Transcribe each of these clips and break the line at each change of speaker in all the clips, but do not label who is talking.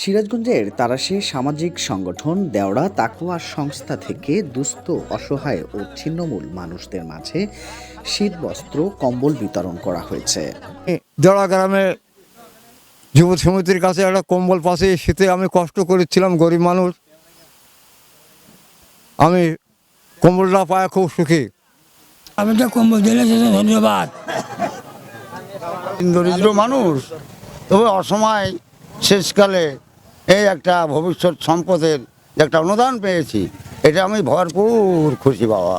সিরাজগঞ্জের তারাশে সামাজিক সংগঠন দেওড়া তাকুয়া সংস্থা থেকে দুস্থ অসহায় ও ছিন্নমূল মানুষদের মাঝে শীত বস্ত্র কম্বল বিতরণ করা হয়েছে।
দেওড়া গ্রামে যুব সমিতির কাছে একটা কম্বল পাশে শীতে আমি কষ্ট করেছিলাম গরিব মানুষ। আমি কম্বলটা পায় খুব সুখী।
আমি তো কম্বল দিলে ধন্যবাদ।
দরিদ্র মানুষ তবে অসময় শেষকালে এই একটা ভবিষ্যৎ সম্পদের একটা অনুদান পেয়েছি এটা আমি ভরপুর খুশি বাবা।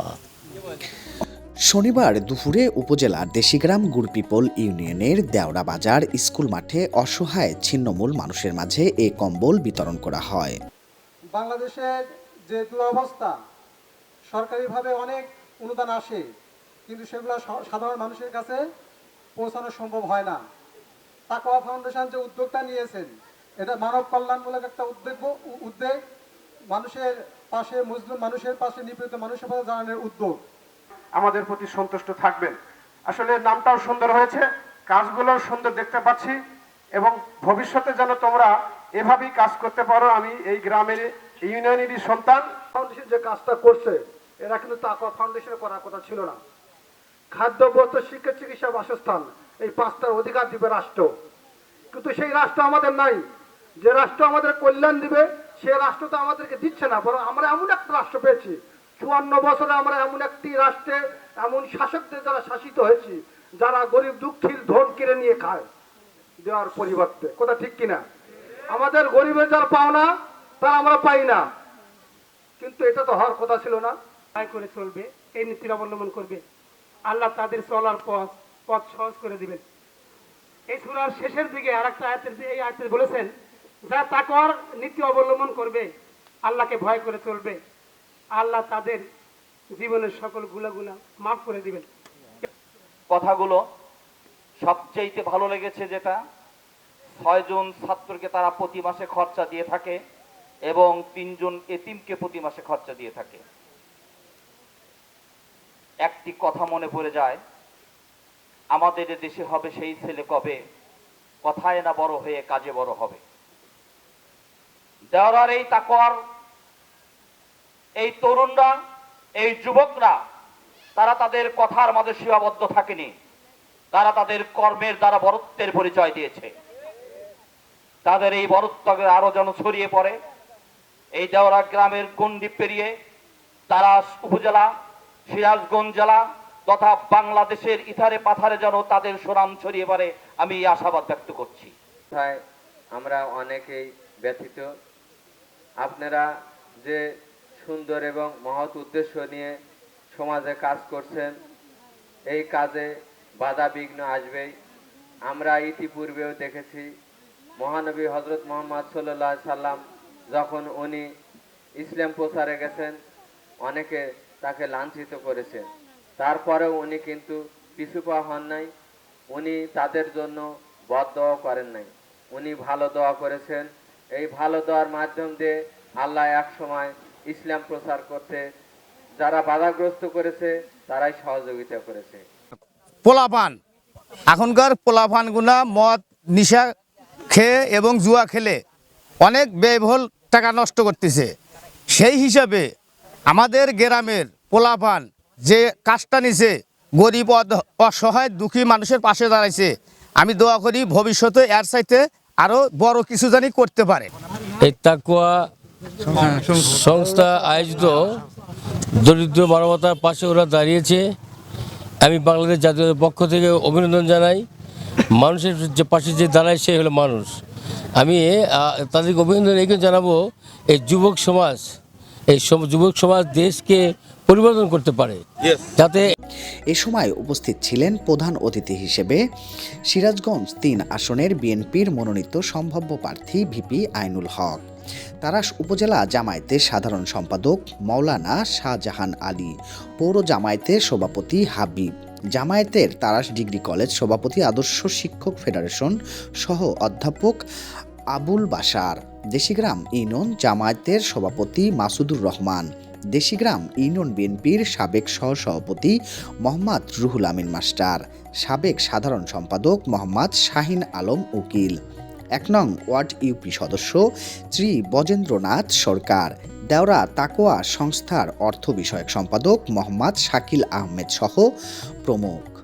শনিবার দুপুরে উপজেলার দেশিগ্রাম গুড়পিপল ইউনিয়নের দেওড়া বাজার স্কুল মাঠে অসহায় ছিন্নমূল মানুষের মাঝে এ কম্বল বিতরণ করা হয়।
বাংলাদেশের যে দুরবস্থা সরকারিভাবে অনেক অনুদান আসে কিন্তু সেগুলো সাধারণ মানুষের কাছে পৌঁছানো সম্ভব হয় না। তাকওয়া ফাউন্ডেশন যে উদ্যোগটা নিয়েছেন এটা মানব কল্যাণমূলক একটা উদ্যোগ উদ্যোগ। মানুষের পাশে মুসলিম মানুষের পাশে নিপীড়িত মানুষের পাশে দাঁড়ানোর উদ্যোগ।
আমাদের প্রতি সন্তুষ্ট থাকবেন। আসলে নামটাও সুন্দর হয়েছে কাজগুলো সুন্দর দেখতে পাচ্ছি এবং ভবিষ্যতে যেন তোমরা এভাবেই কাজ করতে পারো আমি এই গ্রামের ইউনিয়নেরই সন্তান।
ফাউন্ডেশন যে কাজটা করছে এরা কিন্তু তাকওয়া ফাউন্ডেশনে করার কথা ছিল না। খাদ্য বস্ত্র শিক্ষা চিকিৎসা বাসস্থান এই পাঁচটার অধিকার দিবে রাষ্ট্র। কিন্তু সেই রাষ্ট্র আমাদের নাই। যে রাষ্ট্র আমাদের কল্যাণ দিবে, সে রাষ্ট্র তো আমাদেরকে দিচ্ছে না, বরং আমরা এমন একটা রাষ্ট্র পেয়েছি। চুয়ান্ন বছরে আমরা এমন একটি রাষ্ট্রে, এমন শাসকদের দ্বারা শাসিত হয়েছি, যারা গরিব, দুঃখীর ধন কেড়ে নিয়ে খায় দেওয়ার পরিবর্তে। কথা ঠিক কিনা? আমাদের গরিবের যার পাওনা তারা আমরা পাই না। কিন্তু এটা তো হওয়ার কথা ছিল না।
তাই করে চলবে, এই নীতির অবলম্বন করবে। আল্লাহ তাদের চলার পথ পথ সহজ করে দিবেন। এই সুরার শেষের দিকে আর একটা আয়াতের, এই আয়াতে বলেছেন যা তাকওয়ার নীতি অবলম্বন করবে, আল্লাহকে ভয় করে চলবে। আল্লাহ তাদের জীবনের সকল গুলাগুলা মাফ করে দিবেন।
কথাগুলো সবচেয়েতে ভালো লেগেছে যেটা ছয়জন ছাত্রকে তারা প্রতি মাসে খরচা দিয়ে থাকে এবং তিনজন এতিমকে প্রতি মাসে খরচা দিয়ে থাকে। একটি কথা মনে পড়ে যায়, আমাদের দেশে হবে সেই ছেলে কবে? কথায় না বড় হয়ে কাজে বড় হবে। দেওয়ার এই তাকওয়ার, এই তরুণরা, এই যুবকরা, তারা তাদের কথার মাঝে সীমাবদ্ধ থাকেনি। তারা তাদের কর্মের দ্বারা বরত্বের পরিচয় দিয়েছে। তাদের এই বরত্ব আরও যেন ছড়িয়ে পড়ে। এই দেওরা গ্রামের গন্ডি পেরিয়ে তারা উপজেলা, সিরাজগঞ্জ জেলা তথা বাংলাদেশের ইথারে পাথারে যেন তাদের সুনাম ছড়িয়ে পড়ে, আমি আশাবাদ ব্যক্ত করছি।
আমরা অনেকেই ব্যথিত। আপনারা যে সুন্দর এবং মহৎ উদ্দেশ্য নিয়ে সমাজে কাজ করছেন, এই কাজে বাধা বিঘ্ন আসবেই। আমরা ইতিপূর্বেও দেখেছি, মহানবী হজরত মোহাম্মদ সাল্লাহ সাল্লাম যখন উনি ইসলাম প্রচারে গেছেন, অনেকে তাকে লাঞ্ছিত করেছে। তারপরেও উনি কিন্তু পিছু পা হন নাই, উনি তাদের জন্য বদ দোয়া করেন নাই। উনি ভালো দোয়া করেছেন এই ভালো দোয়ার মাধ্যম দিয়ে আল্লাহ এক সময় ইসলাম প্রচার করতে, যারা বাধাগ্রস্ত করেছে, তারাই সহযোগিতা করেছে।
পোলাপান। এখনকার পোলাপানগুনা মদ, নিশা খেয়ে এবং জুয়া খেলে অনেক ব্যয়বহুল টাকা নষ্ট করতেছে। সেই হিসাবে আমাদের গ্রামের পোলাপান যে কাজটা নিছে, গরিব অসহায়, দুঃখী মানুষের পাশে দাঁড়াইছে, আমি দোয়া করি ভবিষ্যতে এর চাইতে আরও বড় কিছু জানি করতে পারে।
এই সংস্থা আয়োজিত দরিদ্র মানবতার পাশে ওরা দাঁড়িয়েছে। আমি বাংলাদেশ জাতীয় পক্ষ থেকে অভিনন্দন জানাই। মানুষের যে পাশে যে দাঁড়ায় সে হলো মানুষ। আমি তাদেরকে অভিনন্দন এই জানাব, এই যুবক সমাজ, এই যুবক সমাজ দেশকে পরিবর্তন করতে পারে। যাতে
এ সময় উপস্থিত ছিলেন প্রধান অতিথি হিসেবে সিরাজগঞ্জ তিন আসনের বিএনপির মনোনীত সম্ভাব্য প্রার্থী ভিপি আইনুল হক। তারাস উপজেলা জামায়াতের সাধারণ সম্পাদক মাওলানা শাহজাহান আলী পৌর জামায়াতের সভাপতি হাবিব জামায়াতের তারাস ডিগ্রি কলেজ সভাপতি আদর্শ শিক্ষক ফেডারেশন সহ অধ্যাপক আবুল বাশার দেশিগ্রাম ইউনিয়ন জামায়াতের সভাপতি মাসুদুর রহমান দেশিগ্রাম ইউনিয়ন বিএনপির সাবেক সহসভাপতি মোহাম্মদ রুহুল আমিন মাস্টার, সাবেক সাধারণ সম্পাদক মোহাম্মদ শাহিন আলম উকিল, এক নং ওয়ার্ড ইউপি সদস্য শ্রী বজেন্দ্রনাথ সরকার, দেওরা তাকোয়া সংস্থার অর্থ বিষয়ক সম্পাদক মোহাম্মদ শাকিল আহমেদ সহ প্রমুখ।